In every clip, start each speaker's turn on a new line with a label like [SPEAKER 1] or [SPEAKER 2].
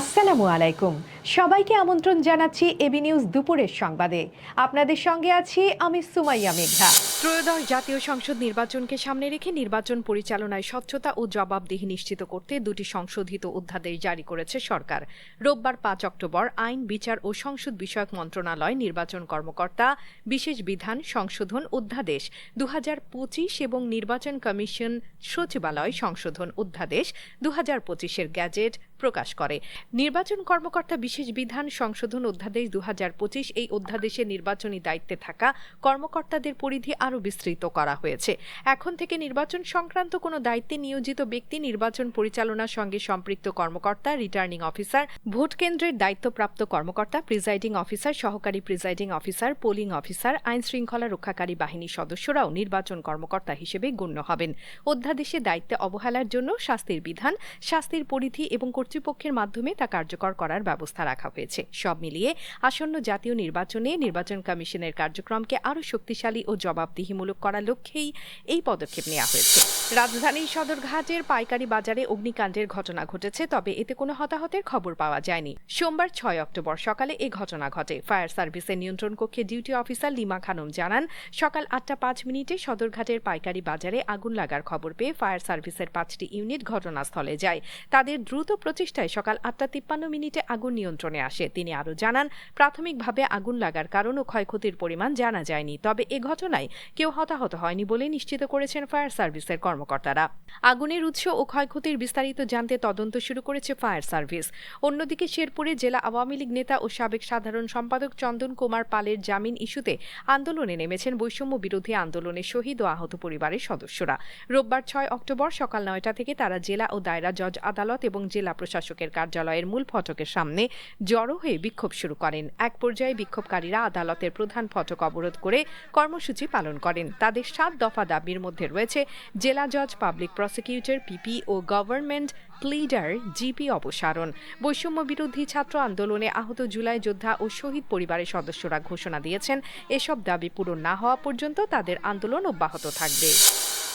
[SPEAKER 1] আসসালামু আলাইকুম। সবাইকে আমন্ত্রণ জানাচ্ছি এবি নিউজ দুপুরের সংবাদে। আপনাদের সঙ্গে আছি আমি সুমাইয়া মেঘা ত্রয়োদশ জাতীয় সংসদ নির্বাচনকে সামনে রেখে নির্বাচন পরিচালনায় স্বচ্ছতা ও জবাবদিহি নিশ্চিত করতে দুটি সংশোধিত অধ্যাদেশ জারি করেছে সরকার। রোববার পাঁচ অক্টোবর আইন, বিচার ও সংসদ বিষয়ক মন্ত্রণালয় নির্বাচন কর্মকর্তা, বিশেষ বিধান, সংশোধন অধ্যাদেশ দু হাজার পঁচিশ এবং নির্বাচন কমিশন সচিবালয় সংশোধন অধ্যাদেশ দু হাজার পঁচিশের গ্যাজেট প্রকাশ করে। নির্বাচন কর্মকর্তা বিশেষ বিধান সংশোধন অধ্যাদেশ দু হাজার পঁচিশ, এই অধ্যাদেশে নির্বাচনী দায়িত্বে থাকা কর্মকর্তাদের পরিধি আরও বিস্তৃত করা হয়েছে। এখন থেকে নির্বাচন সংক্রান্ত কোনো দায়িত্বে নিয়োজিত ব্যক্তি নির্বাচন পরিচালনার সঙ্গে সম্পৃক্ত কর্মকর্তা, রিটার্নিং অফিসার, ভোট কেন্দ্রের দায়িত্বপ্রাপ্ত কর্মকর্তা, প্রিজাইডিং অফিসার, সহকারী প্রিজাইডিং অফিসার, পোলিং অফিসার আইন শৃঙ্খলা রক্ষাকারী বাহিনীর সদস্যরাও নির্বাচন কর্মকর্তা হিসেবে গণ্য হবেন। অধ্যাদেশে দায়িত্বে অবহেলার জন্য শাস্তির বিধান, শাস্তির পরিধি এবং কর্তৃপক্ষের মাধ্যমে তা কার্যকর করার ব্যবস্থা রাখা হয়েছে। সব মিলিয়ে আসন্ন জাতীয় নির্বাচনে নির্বাচন কমিশনের কার্যক্রমকে আরও শক্তিশালী ও জবাবদিহিমূলক করার লক্ষ্যেই এই পদক্ষেপ নেওয়া হয়েছে। রাজধানীর সদরঘাটের পাইকারি বাজারে অগ্নিকাণ্ডের ঘটনা ঘটেছে, তবে এতে কোনো হতাহতের খবর পাওয়া যায়নি। সোমবার ছয় অক্টোবর সকালে এই ঘটনা ঘটে। ফায়ার সার্ভিসের নিয়ন্ত্রণ কক্ষে ডিউটি অফিসার লিমা খানম জানান, সকাল আটটা পাঁচ মিনিটে সদরঘাটের পাইকারি বাজারে আগুন লাগার খবর পেয়ে ফায়ার সার্ভিসের পাঁচটি ইউনিট ঘটনাস্থলে যায়। তাদের দ্রুত প্রচেষ্টায় সকাল আটটা তিপ্পান্ন মিনিটে আগুন নিয়ন্ত্রণে আসে, তিনি আরও জানান, প্রাথমিকভাবে আগুন লাগার কারণ ও ক্ষয়ক্ষতির পরিমাণ জানা যায়নি, তবে এ ঘটনায় কেউ হতাহত হয়নি বলে নিশ্চিত করেছেন ফায়ার সার্ভিসের কর্মকর্তারা। আগুনের উৎস ও ক্ষয়ক্ষতির বিস্তারিত জানতে তদন্ত শুরু করেছে ফায়ার সার্ভিস। অন্যদিকে শেরপুরে জেলা আওয়ামী লীগ নেতা ও সাবেক সাধারণ সম্পাদক চন্দন কুমার পালের জামিন ইস্যুতে আন্দোলনে নেমেছেন বৈষম্য বিরোধী আন্দোলনে শহীদ ও আহত পরিবারের সদস্যরা। রোববার ছয় অক্টোবর সকাল নয়টা থেকে তারা জেলা ও দায়রা জজ আদালত এবং জেলা প্রশাসকের কার্যালয়ের মূল ফটকের সামনে জড়ো হয়ে বিক্ষোভ শুরু করেন। এক পর্যায়ে বিক্ষোভকারীরা আদালতের প্রধান ফটক অবরোধ করে কর্মসূচি পালন করেন। তাদের সাত দফা দাবির মধ্যে রয়েছে জেলা জজ, পাবলিক প্রসিকিউটর, পিপি ও গভর্নমেন্ট প্লিডার জিপি অপসারণ। বৈষম্য বিরোধী ছাত্র আন্দোলনে আহত জুলাই যোদ্ধা ও শহীদ পরিবারের সদস্যরা ঘোষণা দিয়েছেন, এসব দাবি পূরণ না হওয়া পর্যন্ত তাদের আন্দোলন অব্যাহত থাকবে।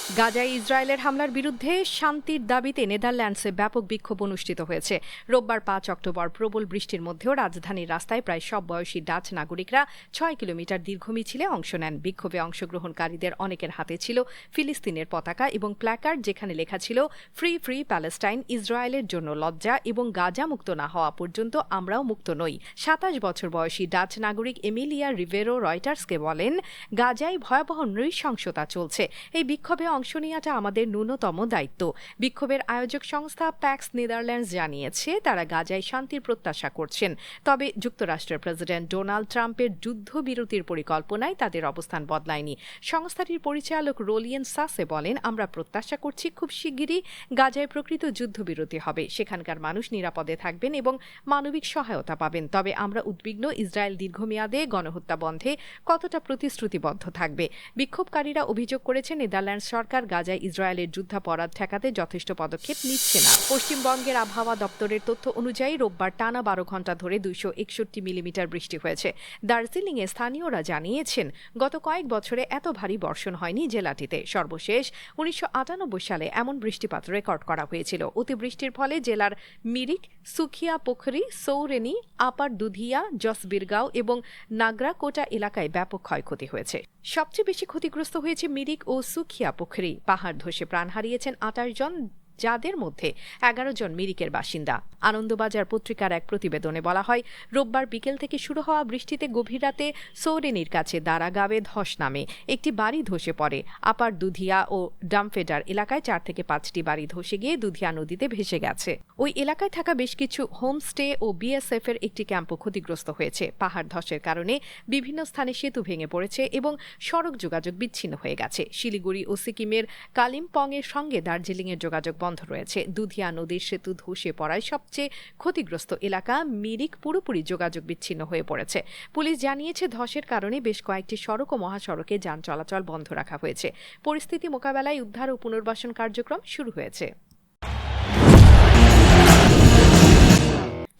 [SPEAKER 1] গাজায় ইসরায়েলের হামলার বিরুদ্ধে শান্তির দাবিতে নেদারল্যান্ডসে ব্যাপক বিক্ষোভ অনুষ্ঠিত হয়েছে। রোববার পাঁচ অক্টোবর প্রবল বৃষ্টির মধ্যেও রাজধানীর রাস্তায় প্রায় সব বয়সী ডাচ নাগরিকরা ছয় কিলোমিটার দীর্ঘ মিছিলে অংশ নেন। বিক্ষোভে অংশগ্রহণকারীদের অনেকের হাতে ছিল ফিলিস্তিনের পতাকা এবং প্ল্যাকার্ড যেখানে লেখা ছিল, ফ্রি ফ্রি প্যালেস্টাইন, ইসরায়েলের জন্য লজ্জা এবং গাজা মুক্ত না হওয়া পর্যন্ত আমরাও মুক্ত নই। সাতাশ বছর বয়সী ডাচ নাগরিক এমিলিয়া রিভেরো রয়টার্সকে বলেন, গাজায় ভয়াবহ নৃশংসতা চলছে। এই বিক্ষোভে অংশ নেওয়াটা আমাদের ন্যূনতম দায়িত্ব। বিক্ষোভের আয়োজক সংস্থা প্যাক্স নেদারল্যান্ডস জানিয়েছে, তারা গাজায় শান্তির প্রত্যাশা করছেন। তবে যুক্তরাষ্ট্রের প্রেসিডেন্ট ডোনাল্ড ট্রাম্পের যুদ্ধবিরতির পরিকল্পনায় তাদের অবস্থান বদলায়নি। সংস্থাটির পরিচালক রোলিয়েন সাসে বলেন, আমরা প্রত্যাশা করছি খুব শিগগিরই গাজায় প্রকৃত যুদ্ধবিরতি হবে। সেখানকার মানুষ নিরাপদে থাকবেন এবং মানবিক সহায়তা পাবেন। তবে আমরা উদ্বিগ্ন, ইসরায়েল দীর্ঘমেয়াদে গণহত্যা বন্ধে কতটা প্রতিশ্রুতিবদ্ধ থাকবে? বিক্ষোভকারীরা অভিযোগ করেছে নেদারল্যান্ডস সরকার গাজায় ইসরায়েলের যুদ্ধাপরাধ ঠেকাতে যথেষ্ট পদক্ষেপ নিচ্ছে না। পশ্চিমবঙ্গের আবহাওয়া দপ্তরের তথ্য অনুযায়ী রোববার টানা বারো ঘণ্টা ধরে দুইশো একষট্টি মিলিমিটার বৃষ্টি হয়েছে। দার্জিলিংয়ে স্থানীয়রা জানিয়েছেন, গত কয়েক বছরে এত ভারী বর্ষণ হয়নি জেলাটিতে। সর্বশেষ উনিশশো আটানব্বই সালে এমন বৃষ্টিপাত রেকর্ড করা হয়েছিল। অতিবৃষ্টির ফলে জেলার মিরিক, সুখিয়া, পোখরি, সৌরেনি, আপার দুধিয়া জসবিরগাঁও এবং নাগরাকোটা এলাকায় ব্যাপক ক্ষয়ক্ষতি হয়েছে। সবচেয়ে বেশি ক্ষতিগ্রস্ত হয়েছে মিরিক ও সুখিয়া পুখরি। পাহাড় ধসে প্রাণ হারিয়েছেন আটাশ জন যাদের মধ্যে এগারো জন মিরিকের বাসিন্দা। আনন্দবাজার পত্রিকার এক প্রতিবেদনে বলা হয়, রোববার বিকেল থেকে শুরু হওয়া বৃষ্টিতে গভীর রাতে সৌরেনির কাছে দারাগাঁবে ধস নামে একটি বাড়ি ধসে পড়ে। আপার দুধিয়া ও ডামফেডার এলাকায় চার থেকে পাঁচটি বাড়ি ধসে গিয়ে দুধিয়া নদীতে ভেসে গেছে। ওই এলাকায় থাকা বেশ কিছু হোমস্টে ও বিএসএফ এর একটি ক্যাম্পও ক্ষতিগ্রস্ত হয়েছে। পাহাড় ধসের কারণে বিভিন্ন স্থানে সেতু ভেঙে পড়েছে এবং সড়ক যোগাযোগ বিচ্ছিন্ন হয়ে গেছে। শিলিগুড়ি ও সিকিমের কালিম্পং এর সঙ্গে দার্জিলিংয়ের যোগাযোগ বন্ধ রয়েছে। দুধিয়া নদীর সেতু ধসে পড়ায় সবচেয়ে ক্ষতিগ্রস্ত এলাকা মিরিক পুরোপুরি যোগাযোগ বিচ্ছিন্ন হয়ে পড়েছে। পুলিশ জানিয়েছে, ধসের কারণে বেশ কয়েকটি সড়ক ও মহাসড়কে যান চলাচল বন্ধ রাখা হয়েছে। পরিস্থিতি মোকাবেলায় উদ্ধার ও পুনর্বাসন কার্যক্রম শুরু হয়েছে।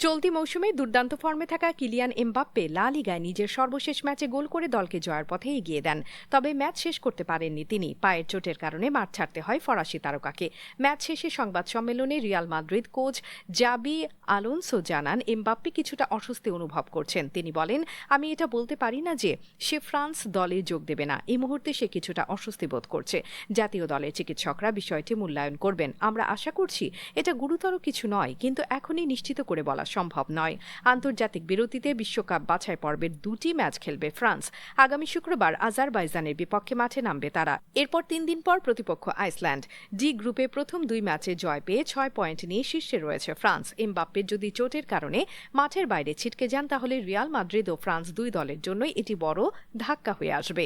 [SPEAKER 1] চলতি মৌসুমে দুর্দান্ত ফর্মে থাকা কিলিয়ান এমবাপ্পে লা লিগায় নিজের সর্বশেষ ম্যাচে গোল করে দলকে জয়ের পথে এগিয়ে দেন। তবে ম্যাচ শেষ করতে পারেননি তিনি। পায়ের চোটের কারণে মাঠ ছাড়তে হয় ফরাসি তারকাকে। ম্যাচ শেষে সংবাদ সম্মেলনে Real Madrid coach Xabi Alonso জানান, এমবাপ্পে কিছুটা অস্বস্তি অনুভব করছেন। তিনি বলেন, আমি এটা বলতে পারি না যে সে ফ্রান্স দলে যোগ দেবে না। এই মুহূর্তে সে কিছুটা অস্বস্তি বোধ করছে। জাতীয় দলের চিকিৎসকরা বিষয়টি মূল্যায়ন করবেন। আমরা আশা করছি এটা গুরুতর কিছু নয়, কিন্তু এখনই নিশ্চিত করে বলা সম্ভব নয়। আন্তর্জাতিক বিরতিতে বিশ্বকাপ বাছাই পর্বের দুটি ম্যাচ খেলবে ফ্রান্স। আগামী শুক্রবার আজারবাইজানের বিপক্ষে মাঠে নামবে তারা। এরপর তিন দিন পর প্রতিপক্ষ আইসল্যান্ড। ডি গ্রুপে প্রথম দুই ম্যাচে জয় পেয়ে ছয় পয়েন্ট নিয়ে শীর্ষে রয়েছে ফ্রান্স। এমবাপ্পের যদি চোটের কারণে মাঠের বাইরে ছিটকে যান, তাহলে রিয়াল মাদ্রিদ ও ফ্রান্স দুই দলের জন্যই এটি বড় ধাক্কা হয়ে আসবে।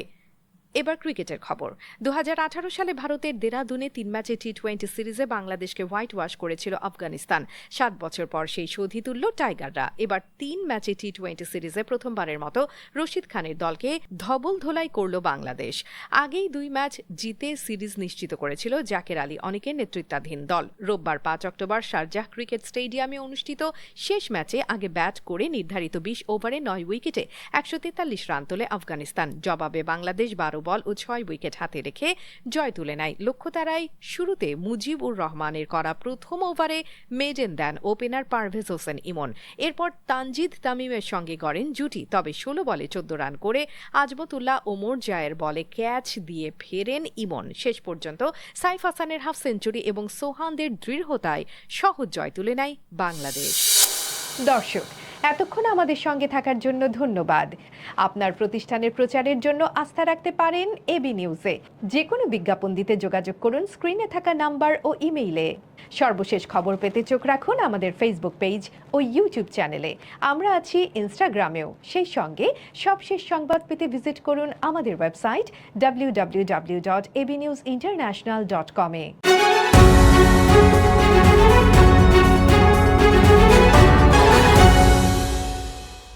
[SPEAKER 1] এবার ক্রিকেটের খবর। দু হাজার আঠারো সালে ভারতের দেরাদুনে তিন ম্যাচে টি টোয়েন্টি সিরিজে বাংলাদেশকে হোয়াইট ওয়াশ করেছিল আফগানিস্তান। সাত বছর পর সেই শোধই তুলল টাইগাররা। এবার তিন ম্যাচে টি টোয়েন্টি সিরিজে প্রথমবারের মতো রশিদ খানের দলকে ধবল ধোলাই করল বাংলাদেশ। আগেই দুই ম্যাচ জিতে সিরিজ নিশ্চিত করেছিল জাকের আলী অনেকের নেতৃত্বাধীন দল। রোববার পাঁচ অক্টোবর শারজাহ ক্রিকেট স্টেডিয়ামে অনুষ্ঠিত শেষ ম্যাচে আগে ব্যাট করে নির্ধারিত বিশ ওভারে নয় উইকেটে একশো তেতাল্লিশ রান তোলে আফগানিস্তান। জবাবে বাংলাদেশ বারো বল ও ছয় উইকেট হাতে রেখে জয় তুলে নেয় লক্ষ্য তারাই শুরুতে মুজিবুর রহমানের করা প্রথম ওভারে মেডেন দেন ওপেনার পারভেজ হোসেন ইমন। এরপর তানজিদ তামিমের সঙ্গে গড়েন জুটি, তবে ষোলো বলে চোদ্দ রান করে আজমতুল্লাহ ওমর জায়ের বলে ক্যাচ দিয়ে ফেরেন ইমন। শেষ পর্যন্ত সাইফ হাসানের হাফ সেঞ্চুরি এবং সোহানদের দৃঢ়তায় সহজ জয় তুলে নেয় বাংলাদেশ। দর্শক এতক্ষণ আমাদের সঙ্গে থাকার জন্য ধন্যবাদ। আপনার প্রতিষ্ঠানের প্রচারের জন্য আস্থা রাখতে পারেন এবি নিউজে যে কোনো বিজ্ঞাপন দিতে যোগাযোগ করুন স্ক্রিনে থাকা নাম্বার ও ইমেইলে সর্বশেষ খবর পেতে চোখ রাখুন আমাদের ফেসবুক পেজ ও ইউটিউব চ্যানেলে আমরা আছি ইনস্টাগ্রামেও সেই সঙ্গে সবশেষ সংবাদ পেতে ভিজিট করুন আমাদের website W W W dot AB news international dot কমে